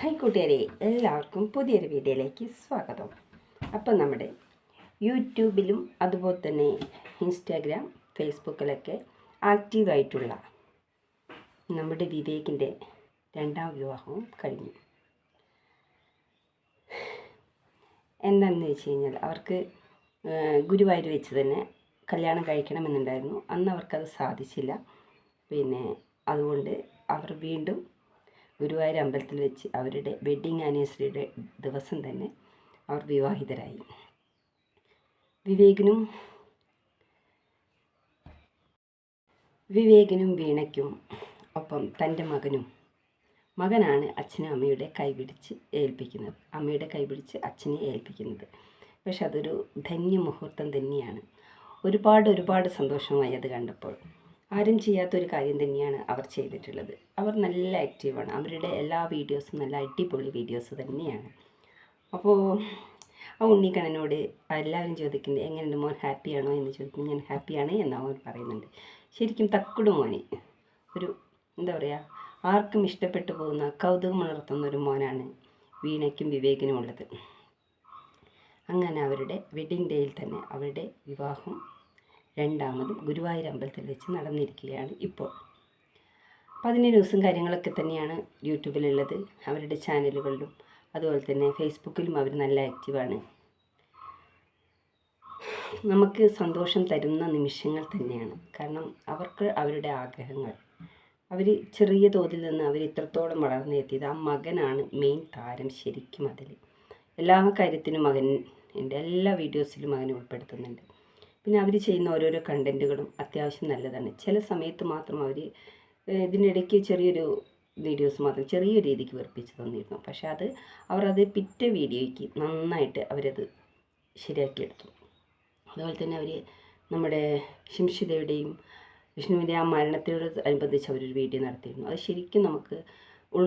Hi കൂട്ടുകാരെ എല്ലാവർക്കും പുതിയൊരു വീഡിയോയിലേക്ക് സ്വാഗതം. അപ്പം നമ്മുടെ യൂട്യൂബിലും അതുപോലെ തന്നെ ഇൻസ്റ്റാഗ്രാം ഫേസ്ബുക്കിലൊക്കെ ആക്റ്റീവായിട്ടുള്ള നമ്മുടെ വിവേകിന്റെ രണ്ടാം വിവാഹവും കഴിഞ്ഞു. എന്താണെന്ന് വെച്ച് കഴിഞ്ഞാൽ അവർക്ക് ഗുരുവായൂർ വെച്ച് തന്നെ കല്യാണം കഴിക്കണമെന്നുണ്ടായിരുന്നു. അന്ന് അവർക്കത് സാധിച്ചില്ല. പിന്നെ അതുകൊണ്ട് അവർ വീണ്ടും ഗുരുവായൂർ അമ്പലത്തിൽ വെച്ച് അവരുടെ വെഡ്ഡിങ് ആനിവേഴ്സറിയുടെ ദിവസം തന്നെ അവർ വിവാഹിതരായി. വിവേകിനും വിവേകിനും വീണയ്ക്കും ഒപ്പം തന്റെ മകനും മകനാണ് അച്ഛനും അമ്മയുടെ കൈപിടിച്ച് ഏൽപ്പിക്കുന്നത്. അമ്മയുടെ കൈപിടിച്ച് അച്ഛനെ ഏൽപ്പിക്കുന്നത്. പക്ഷെ അതൊരു ധന്യമുഹൂർത്തം തന്നെയാണ്. ഒരുപാട് ഒരുപാട് സന്തോഷമായി അത് കണ്ടപ്പോൾ. ആരും ചെയ്യാത്തൊരു കാര്യം തന്നെയാണ് അവർ ചെയ്തിട്ടുള്ളത്. അവർ നല്ല ആക്റ്റീവാണ് അവരുടെ എല്ലാ വീഡിയോസും നല്ല അടിപൊളി വീഡിയോസ് തന്നെയാണ്. അപ്പോൾ ആ ഉണ്ണിക്കണ്ണനോട് എല്ലാവരും ചോദിക്കുന്നത് എങ്ങനെയുണ്ട് മോൻ? ഹാപ്പിയാണോ എന്ന് ചോദിക്കും ഞാൻ ഹാപ്പിയാണ് എന്ന് അവൻ പറയുന്നുണ്ട്. ശരിക്കും തക്കുടു മോനെ. ഒരു എന്താ പറയുക ആർക്കും ഇഷ്ടപ്പെട്ടു പോകുന്ന കൗതുകമുണർത്തുന്ന ഒരു മോനാണ് വീണയ്ക്കും വിവേകിനും ഉള്ളത്. അങ്ങനെ അവരുടെ വെഡിങ് ഡേയിൽ തന്നെ അവരുടെ വിവാഹം രണ്ടാമതും ഗുരുവായൂർ അമ്പലത്തിൽ വെച്ച് നടന്നിരിക്കുകയാണ് ഇപ്പോൾ. അപ്പോൾ അതിന്റെ ന്യൂസും കാര്യങ്ങളൊക്കെ തന്നെയാണ് യൂട്യൂബിലുള്ളത് അവരുടെ ചാനലുകളിലും അതുപോലെ തന്നെ ഫേസ്ബുക്കിലും അവർ നല്ല ആക്റ്റീവാണ്. നമുക്ക് സന്തോഷം തരുന്ന നിമിഷങ്ങൾ തന്നെയാണ്. കാരണം അവർക്ക് അവരുടെ ആഗ്രഹങ്ങൾ. അവർ ചെറിയ തോതിൽ നിന്ന് അവർ ഇത്രത്തോളം വളർന്നെത്തിയത് ആ മകനാണ് മെയിൻ താരം ശരിക്കും അതിൽ. എല്ലാ കാര്യത്തിനും മകൻ എന്റെ എല്ലാ വീഡിയോസിലും മകനെ ഉൾപ്പെടുത്തുന്നുണ്ട്. പിന്നെ അവർ ചെയ്യുന്ന ഓരോരോ കണ്ടന്റുകളും അത്യാവശ്യം നല്ലതാണ്. ചില സമയത്ത് മാത്രം അവർ ഇതിനിടയ്ക്ക് ചെറിയൊരു വീഡിയോസ് മാത്രം ചെറിയ രീതിക്ക് വെറുപ്പിച്ച് തന്നിരുന്നു. പക്ഷേ അത് അവരത് പിറ്റ വീഡിയോയ്ക്ക് നന്നായിട്ട് അവരത് ശരിയാക്കിയെടുത്തു അതുപോലെ തന്നെ അവർ നമ്മുടെ ശിംഷിതയുടെയും വിഷ്ണുവിന്റെ ആ മരണത്തോട് അനുബന്ധിച്ച് അവരൊരു വീഡിയോ നടത്തിയിരുന്നു. അത് ശരിക്കും നമുക്ക് ഉൾ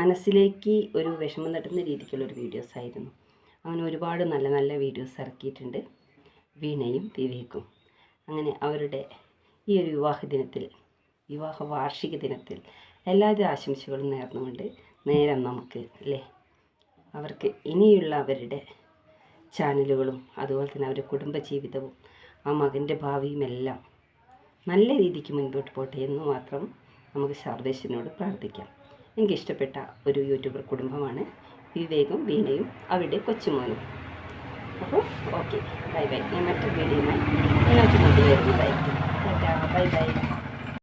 മനസ്സിലേക്ക് ഒരു വിഷമം തട്ടുന്ന രീതിക്കുള്ളൊരു വീഡിയോസ് ആയിരുന്നു അങ്ങനെ ഒരുപാട് നല്ല നല്ല വീഡിയോസ് ഇറക്കിയിട്ടുണ്ട്. വീണയും വിവേകും അങ്ങനെ അവരുടെ ഈ ഒരു വിവാഹ ദിനത്തിൽ വിവാഹ വാർഷിക ദിനത്തിൽ എല്ലാവിധ ആശംസകളും നേർന്നുകൊണ്ട് നേരം നമുക്ക് അല്ലേ? അവർക്ക് ഇനിയുള്ള അവരുടെ ചാനലുകളും അതുപോലെ തന്നെ അവരുടെ കുടുംബജീവിതവും ആ മകന്റെ ഭാവിയും എല്ലാം നല്ല രീതിക്ക് മുൻപോട്ട് പോട്ടെ എന്ന് മാത്രം നമുക്ക് സർവേശ്വരനോട് പ്രാർത്ഥിക്കാം. എനിക്കിഷ്ടപ്പെട്ട ഒരു യൂട്യൂബർ കുടുംബമാണ് വിവേകും വീണയും അവരുടെ കൊച്ചുമോനും. അപ്പോൾ ഓക്കെ. Bye bye. ഞാൻ മറ്റൊരു വീഡിയോയുമായി നിങ്ങൾക്ക് മുന്നിൽ വരുന്നതായിരിക്കും ബൈ ബൈ.